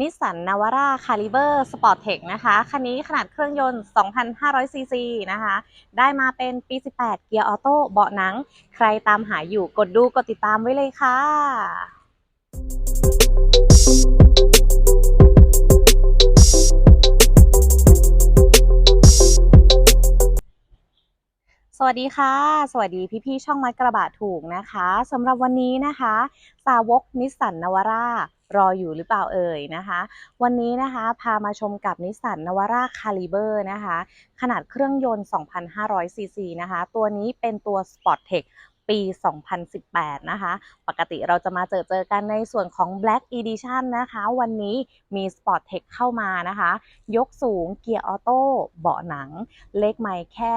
นิสสันนาวาร่าคาลิเบอร์สปอร์ตเทคนะคะ คันนี้ขนาดเครื่องยนต์ 2,500 ซีซีนะคะ ได้มาเป็นปี 18 เกียร์ออโต้เบาะหนัง ใครตามหาอยู่กดดูกดติดตามไว้เลยค่ะสวัสดีค่ะ สวัสดีพี่ๆช่องมัดกระบะถูกนะคะสำหรับวันนี้นะคะ สาวกนิสสันนวาร่า รออยู่หรือเปล่าเอ่ยนะคะ วันนี้นะคะพามาชมกับนิสสันนวาร่าคาลิเบอร์นะคะ ขนาดเครื่องยนต์ 2,500 ซีซีนะคะ ตัวนี้เป็นตัว Sport Tech ปี 2018 นะคะ ปกติเราจะมาเจอเจอกันในส่วนของ Black Edition นะคะ วันนี้มี Sport Tech เข้ามานะคะ ยกสูงเกียร์ออโต้เบาะหนัง เลขไมล์แค่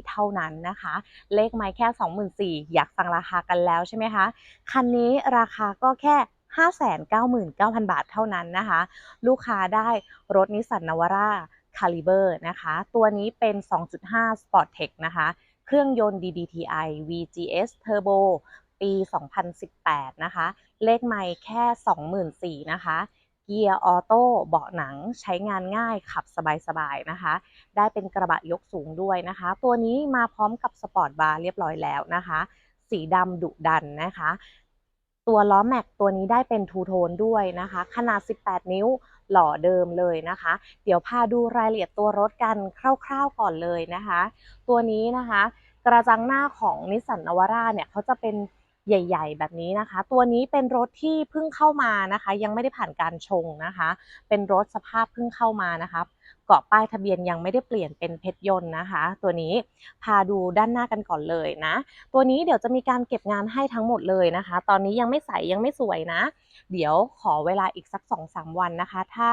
24,000 เท่านั้นนะคะ เลขไมล์แค่ 24,000 อยากฟังราคากันแล้วใช่ไหมคะ คันนี้ราคาก็แค่ 599,000 บาทเท่านั้นนะคะ ลูกค้าได้รถนิสสันนาวาร่าคาลิเบอร์นะคะ ตัวนี้เป็น 2.5 Sport Tech นะคะ เครื่องยนต์ DDTI VGS Turbo ปี 2018 นะคะ เลขไมล์แค่ 24,000นะคะ เกียร์ออโต้เบาะหนังใช้งานง่ายขับสบายๆนะคะ ได้เป็นกระบะยกสูงด้วยนะคะ ตัวนี้มาพร้อมกับสปอร์ตบาร์เรียบร้อยแล้วนะคะ สีดำดุดันนะคะ ตัวล้อแม็กตัวนี้ได้เป็นทูโทนด้วยนะคะ ขนาด 18 นิ้วหล่อเดิมเลยนะคะ เดี๋ยวพาดูรายละเอียดตัวรถกันคร่าวๆก่อนเลยนะคะ ตัวนี้นะคะ กระจังหน้าของนิสสันนวาร่าเนี่ยเขาจะเป็น ใหญ่ ๆ แบบนี้นะคะ ตัวนี้เป็นรถที่เพิ่งเข้ามานะคะ ยังไม่ได้ผ่านการชงนะคะ เป็นรถสภาพเพิ่งเข้ามานะคะเกาะป้ายทะเบียนยังไม่ได้เปลี่ยนเป็นเพชรยนต์นะคะ ตัวนี้พาดูด้านหน้ากันก่อนเลยนะ ตัวนี้เดี๋ยวจะมีการเก็บงานให้ทั้งหมดเลยนะคะ ตอนนี้ยังไม่ใสยังไม่สวยนะ เดี๋ยวขอเวลาอีกสัก2-3วันนะคะ ถ้า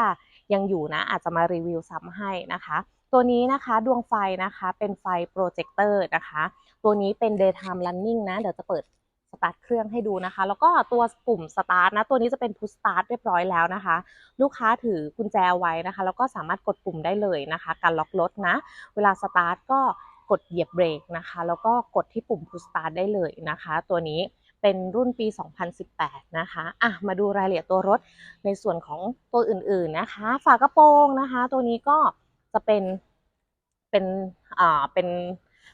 ยังอยู่นะอาจจะมารีวิวซ้ำให้นะคะ ตัวนี้นะคะดวงไฟนะคะเป็นไฟโปรเจคเตอร์นะคะ ตัวนี้เป็น daytime running นะ เดี๋ยวจะเปิด สตาร์ทเครื่องให้ดูนะคะ แล้วก็ตัวปุ่มสตาร์ทนะตัวนี้จะเป็น push start เรียบร้อยแล้วนะคะ ลูกค้าถือกุญแจไว้นะคะ แล้วก็สามารถกดปุ่มได้เลยนะคะ การล็อกรถนะ เวลาสตาร์ทก็กดเหยียบเบรกนะคะ แล้วก็กดที่ปุ่ม push start ได้เลยนะคะ ตัวนี้เป็นรุ่นปี 2018 นะคะ อะ มาดูรายละเอียดตัวรถในส่วนของตัวอื่นๆนะคะ ฝากระโปรงนะคะ ตัวนี้ก็จะเป็น เป็น อ่า เป็น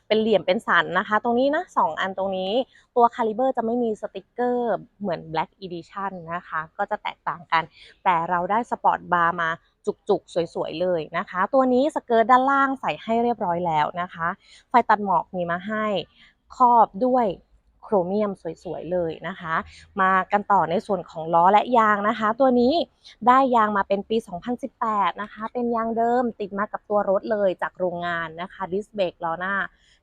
เป็นเหลี่ยมเป็นสันนะคะ ตรงนี้นะสองอันตรงนี้ ตัวคาลิเบอร์จะไม่มีสติกเกอร์เหมือน Black Edition นะคะ ก็จะแตกต่างกัน แต่เราได้สปอร์ตบาร์มาจุกๆ สวยๆ เลยนะคะ ตัวนี้สเกิร์ตด้านล่างใส่ให้เรียบร้อยแล้วนะคะ ไฟตัดหมอกมีมาให้ ครอบด้วย ครเมียมสวยๆเลยนะคะ มากันต่อในส่วนของล้อและยางนะคะ ตัวนี้ได้ยางมาเป็นปี 2018 นะคะ เป็นยางเดิมติดมากับตัวรถเลยจากโรงงานนะคะดิสเบรกล้อหน้า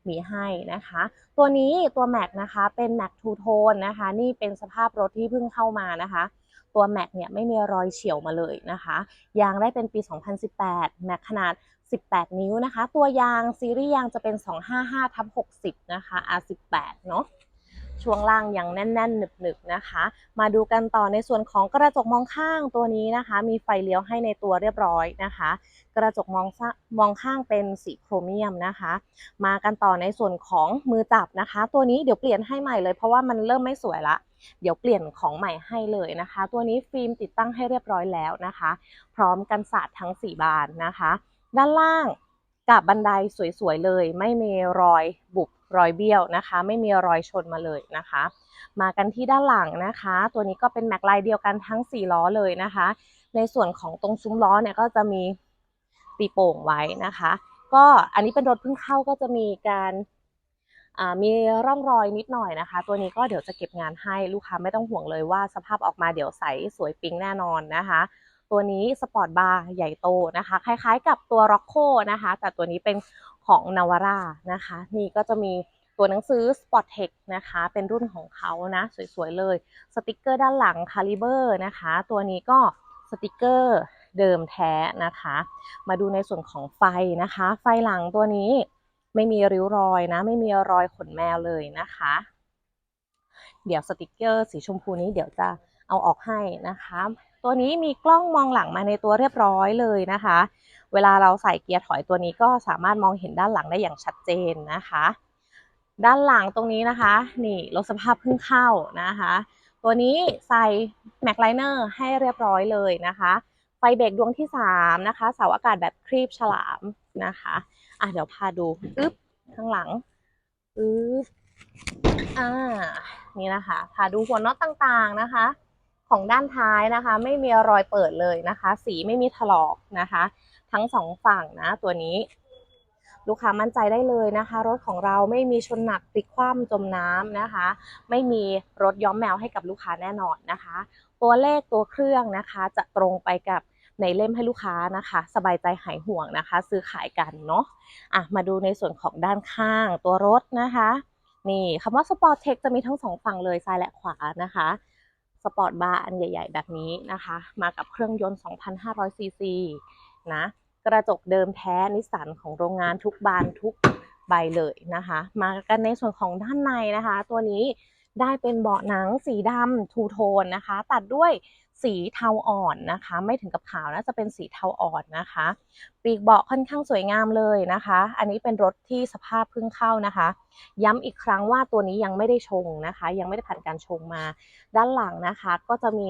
มีให้นะคะ ตัวนี้ตัวแม็กนะคะเป็นแม็กทูโทนนะคะ นี่เป็นสภาพรถที่เพิ่งเข้ามานะคะ ตัวแม็กเนี่ยไม่มีรอยเฉียวมาเลยนะคะยางได้เป็นปี 2018แม็กขนาด 18 นิ้วนะคะ ตัวยางซีรีส์ยางจะเป็น 255ทับ60 นะคะ R18 เนาะ ช่วงล่างยังแน่น ๆ หนึบๆนะคะ มาดูกันต่อในส่วนของกระจกมองข้างตัวนี้นะคะ มีไฟเลี้ยวให้ในตัวเรียบร้อยนะคะ กระจกมองซมองข้างเป็นสีโครเมียมนะคะ มากันต่อในส่วนของมือจับนะคะ ตัวนี้เดี๋ยวเปลี่ยนให้ใหม่เลยเพราะว่ามันเริ่มไม่สวยละเดี๋ยวเปลี่ยนของใหม่ให้เลยนะคะ ตัวนี้ฟิล์มติดตั้งให้เรียบร้อยแล้วนะคะ พร้อมกันสาดทั้ง 4 บานนะคะ ด้านล่างกับบันไดสวยๆเลย ไม่มีรอยบุบ รอยเบี้ยวนะคะ ไม่มีรอยชนมาเลยนะคะ มากันที่ด้านหลังนะคะ ตัวนี้ก็เป็นแม็กลายเดียวกันทั้ง 4 ล้อเลยนะคะ ในส่วนของตรงซุ้มล้อเนี่ยก็จะมีตีโป่งไว้นะคะ ก็อันนี้เป็นรถเพิ่งเข้าก็จะมีการมีร่องรอยนิดหน่อยนะคะ ตัวนี้ก็เดี๋ยวจะเก็บงานให้ลูกค้าไม่ต้องห่วงเลยว่าสภาพออกมาเดี๋ยวใสสวยปิ๊งแน่นอนนะคะ ตัวนี้สปอร์ตบาร์ใหญ่โตนะคะ คล้ายๆกับตัว r o c โ o นะคะ แต่ตัวนี้เป็น ของ Navara นะคะ นี่ก็จะมีตัวหนังสือ Spot Tech นะคะ เป็นรุ่นของเขานะ สวยๆ เลย สติกเกอร์ด้านหลัง Caliber นะคะ ตัวนี้ก็สติกเกอร์เดิมแท้นะคะ มาดูในส่วนของไฟนะคะ ไฟหลังตัวนี้ไม่มีริ้วรอยนะ ไม่มีรอยขนแมวเลยนะคะ เดี๋ยวสติกเกอร์สีชมพูนี้เดี๋ยวจะเอาออกให้นะคะ ตัวนี้มีกล้องมองหลังมาในตัวเรียบร้อยเลยนะคะ เวลาเราใส่เกียร์ถอยตัวนี้ก็สามารถมองเห็นด้านหลังได้อย่างชัดเจนนะคะ ด้านหลังตรงนี้นะคะ นี่รถสภาพเพิ่งเข้านะคะ ตัวนี้ใส่แม็กไลเนอร์ให้เรียบร้อยเลยนะคะ ไฟเบรกดวงที่ 3 นะคะ เสาอากาศแบบครีบฉลามนะคะอะเดี๋ยวพาดูอึ๊บข้างหลังอึ๊บอ่านี่นะคะ พาดูหัวน็อตต่างๆนะคะ ของด้านท้ายนะคะ ไม่มีรอยเปิดเลยนะคะ สีไม่มีถลอกนะคะ ทั้งสองฝั่งนะตัวนี้ ลูกค้ามั่นใจได้เลยนะคะ รถของเราไม่มีชนหนักพลิกคว่ำจมน้ำนะคะ ไม่มีรถย้อมแมวให้กับลูกค้าแน่นอนนะคะ ตัวเลขตัวเครื่องนะคะ จะตรงไปกับในเล่มให้ลูกค้านะคะ สบายใจหายห่วงนะคะ ซื้อขายกันเนาะอะมาดูในส่วนของด้านข้างตัวรถนะคะ นี่คำว่าสปอร์ตเทคจะมีทั้งสองฝั่งเลยซ้ายและขวานะคะ สปอร์ตบาร์อันใหญ่ ๆ แบบนี้นะคะ มากับเครื่องยนต์ 2,500 ซีซีนะ กระจกเดิมแท้นิสสันของโรงงานทุกบานทุกใบเลยนะคะ มากันในส่วนของด้านในนะคะ ตัวนี้ได้เป็นเบาะหนังสีดำทูโทนนะคะ ตัดด้วย สีเทาอ่อนนะคะ ไม่ถึงกับขาวนะจะเป็นสีเทาอ่อนนะคะ ปีกเบาะค่อนข้างสวยงามเลยนะคะ อันนี้เป็นรถที่สภาพเพิ่งเข้านะคะ ย้ำอีกครั้งว่าตัวนี้ยังไม่ได้ชงนะคะ ยังไม่ได้ผ่านการชงมา ด้านหลังนะคะ ก็จะมี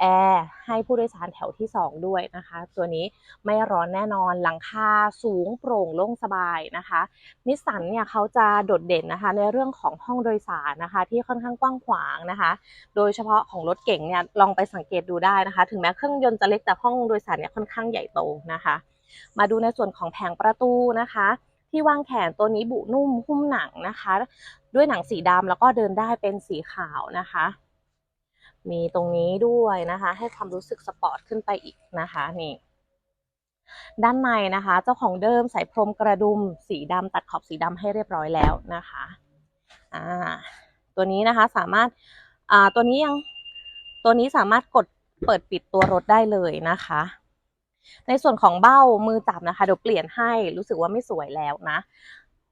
แอร์ให้ผู้โดยสารแถวที่ 2 ด้วยนะคะ ตัวนี้ไม่ร้อนแน่นอนหลังคาสูงโปร่งโล่งสบายนะคะนิสสันเนี่ยเขาจะโดดเด่นนะคะในเรื่องของห้องโดยสารนะคะ ที่ค่อนข้างกว้างขวางนะคะ โดยเฉพาะของรถเก๋งเนี่ยลองไปสังเกตดูได้นะคะ ถึงแม้เครื่องยนต์จะเล็กแต่ห้องโดยสารเนี่ยค่อนข้างใหญ่โตนะคะ มาดูในส่วนของแผงประตูนะคะที่วางแขนตัวนี้บุนุ่มหุ้มหนังนะคะ ด้วยหนังสีดำแล้วก็เดินได้เป็นสีขาวนะคะ มีตรงนี้ด้วยนะคะ ให้ความรู้สึกสปอร์ตขึ้นไปอีกนะคะนี่ด้านในนะคะ เจ้าของเดิมใส่พรมกระดุมสีดำตัดขอบสีดำให้เรียบร้อยแล้วนะคะอ่าตัวนี้นะคะสามารถอ่าตัวนี้ยังตัวนี้สามารถกดเปิดปิดตัวรถได้เลยนะคะ ในส่วนของเบ้ามือจับนะคะเดี๋ยวเปลี่ยนให้รู้สึกว่าไม่สวยแล้วนะ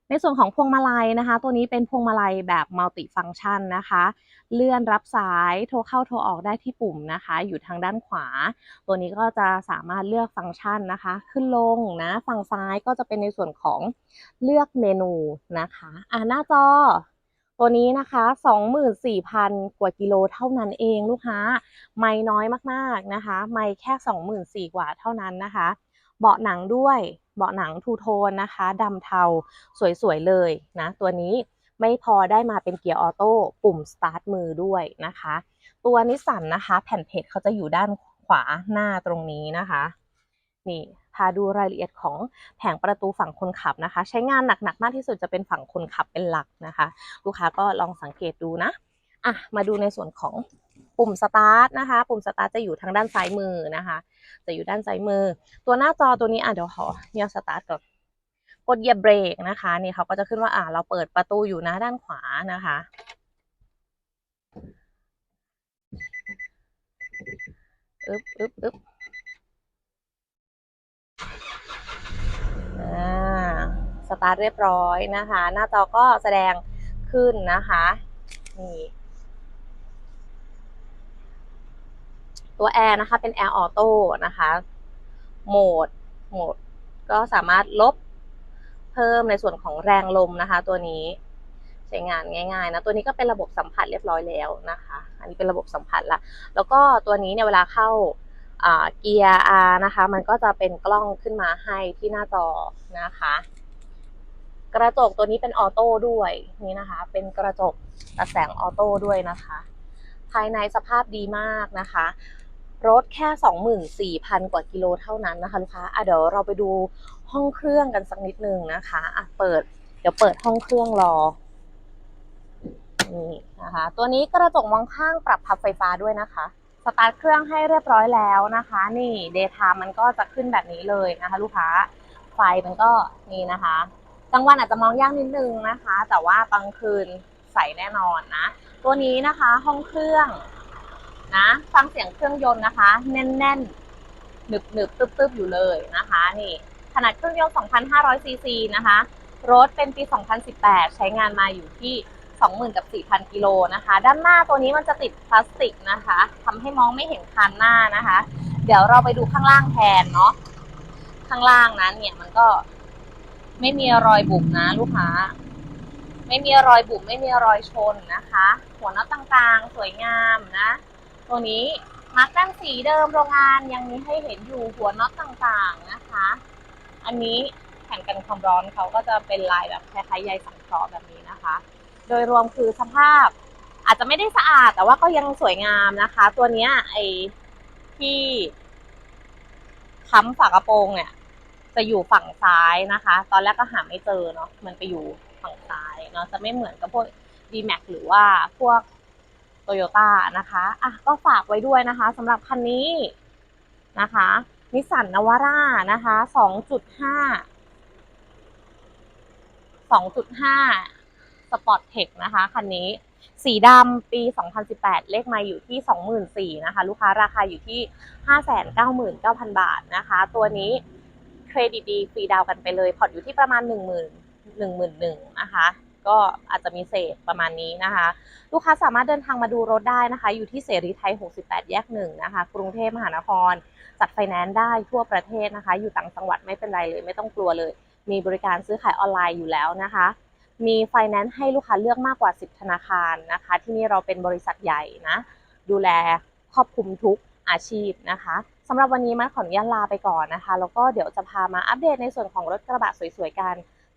ในส่วนของพวงมาลัยนะคะ ตัวนี้เป็นพวงมาลัยแบบมัลติฟัง c t ชันนะคะ เลื่อนรับสายโทรเข้าโทรออกได้ที่ปุ่มนะคะ อยู่ทางด้านขวา ตัวนี้ก็จะสามารถเลือกฟังก์ชันนะคะ ขึ้นลงนะฝั่งซ้ายก็จะเป็นในส่วนของเลือกเมนูนะคะอ่าหน้าจอตัวนี้นะคะ 24,000 กว่ากิโลเท่านั้นเองลูกค้า ไม่น้อยมากๆนะคะ ไม่แค่ 24,000 กว่าเท่านั้นนะคะ เบาะหนังด้วย เบาะหนังทูโทนนะคะดำเทาสวยๆเลยนะตัวนี้ไม่พอได้มาเป็นเกียร์ออโต้ปุ่มสตาร์ทมือด้วยนะคะ ตัวนิสสันนะคะแผ่นเพจเขาจะอยู่ด้านขวาหน้าตรงนี้นะคะนี่พาดูรายละเอียดของแผงประตูฝั่งคนขับนะคะ ใช้งานหนักๆมากที่สุดจะเป็นฝั่งคนขับเป็นหลักนะคะ ลูกค้าก็ลองสังเกตดูนะอะมาดูในส่วนของ ปุ่มสตาร์ทนะคะ ปุ่มสตาร์ทจะอยู่ทางด้านซ้ายมือนะคะ จะอยู่ด้านซ้ายมือ ตัวหน้าจอตัวนี้อะเดี๋ยวขอเนี่ยสตาร์ทก่อนกดเหยียบเบรกนะคะนี่เขาก็จะขึ้นว่าอ่าเราเปิดประตูอยู่นะด้านขวานะคะ อึ๊บอึ๊บอึ๊บอ่าสตาร์ทเรียบร้อยนะคะ หน้าจอก็แสดงขึ้นนะคะนี่ ตัวแอร์นะคะเป็นแอร์ออโต้นะคะโหมดโหมด ก็สามารถลบเพิ่มในส่วนของแรงลมนะคะ ตัวนี้ใช้งานง่ายๆนะตัวนี้ก็เป็นระบบสัมผัสเรียบร้อยแล้วนะคะ อันนี้เป็นระบบสัมผัสละแล้วก็ตัวนี้เนี่ยเวลาเข้าเกียร์ R นะคะ มันก็จะเป็นกล้องขึ้นมาให้ที่หน้าจอนะคะ กระจกตัวนี้เป็นออโต้ด้วยนี่นะคะ เป็นกระจกตัดแสงออโต้ด้วยนะคะ ภายในสภาพดีมากนะคะ รถแค่ 24,000 กว่ากิโลเท่านั้นนะคะลูกค้าอะเดี๋ยวเราไปดูห้องเครื่องกันสักนิดนึงนะคะอะเปิด เดี๋ยวเปิดห้องเครื่องรอนี่นะคะ ตัวนี้กระจกมองข้างปรับพับไฟฟ้าด้วยนะคะ สตาร์ทเครื่องให้เรียบร้อยแล้วนะคะ นี่เดทม์มันก็จะขึ้นแบบนี้เลยนะคะ ลูกค้า ไฟมันก็นี่นะคะกลางวันอาจจะมองยากนิดนึงนะคะ แต่ว่ากลางคืนใสแน่นอนนะ ตัวนี้นะคะห้องเครื่อง นะฟังเสียงเครื่องยนต์นะคะ แน่นๆหนึบหนึบตึบตึบอยู่เลยนะคะ นี่ขนาดเครื่องยนต์ 2,500 ซีซีนะคะ รถเป็นปี 2018 ใช้งานมาอยู่ที่ 20,000 กับ 4,000 กิโลนะคะ ด้านหน้าตัวนี้มันจะติดพลาสติกนะคะทำให้มองไม่เห็นคันหน้านะคะ เดี๋ยวเราไปดูข้างล่างแทนเนาะข้างล่างนั้นเนี่ยมันก็ไม่มีรอยบุบนะลูกค้า ไม่มีรอยบุบไม่มีรอยชนนะคะ หัวน็อตต่างๆ สวยงามนะ ตัวนี้มาร์กด้านสีเดิมโรงงานยังมีให้เห็นอยู่หัวน็อตต่างๆนะคะ อันนี้แผ่นกันความร้อนเขาก็จะเป็นลายแบบคล้ายๆใยสังเคราะห์แบบนี้นะคะ โดยรวมคือสภาพอาจจะไม่ได้สะอาดแต่ว่าก็ยังสวยงามนะคะ ตัวเนี้ยไอที่ค้ำฝากระโปรงเนี่ย จะอยู่ฝั่งซ้ายนะคะ ตอนแรกก็หาไม่เจอเนาะมันไปอยู่ฝั่งซ้ายเนาะจะไม่เหมือนกับพวก d m a x หรือว่าพวก Toyota นะคะอะก็ฝากไว้ด้วยนะคะสำหรับคันนี้นะคะนิสสันนวาร่านะคะ2.5 2.5สปอร์ตเทคนะคะคันนี้สีดำปี 2018 เลขม่อยู่ที่ 24,000นะคะ ลูกค้าราคาอยู่ที่ 599,000 บาทนะคะ ตัวนี้เครดิตดีฟรีดาวกันไปเลย พอร์ตอยู่ที่ประมาณ 10,000 11,000นะคะ ก็อาจจะมีเศษประมาณนี้นะคะ ลูกค้าสามารถเดินทางมาดูรถได้นะคะ อยู่ที่เสรีไทย 68 แยกหนึ่งนะคะ กรุงเทพมหานคร จัดไฟแนนซ์ได้ทั่วประเทศนะคะ อยู่ต่างจังหวัดไม่เป็นไรเลย ไม่ต้องกลัวเลย มีบริการซื้อขายออนไลน์อยู่แล้วนะคะ มีไฟแนนซ์ให้ลูกค้าเลือกมากกว่า 10 ธนาคารนะคะ ที่นี่เราเป็นบริษัทใหญ่นะ ดูแลครอบคลุมทุกอาชีพนะคะสำหรับวันนี้มันขออนุญาตลาไปก่อนนะคะ แล้วก็เดี๋ยวจะพามาอัปเดตในส่วนของรถกระบะสวยๆกัน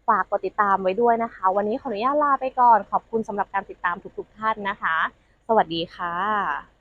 ฝากกดติดตามไว้ด้วยนะคะ วันนี้ขออนุญาตลาไปก่อน ขอบคุณสำหรับการติดตามทุกๆท่านนะคะ สวัสดีค่ะ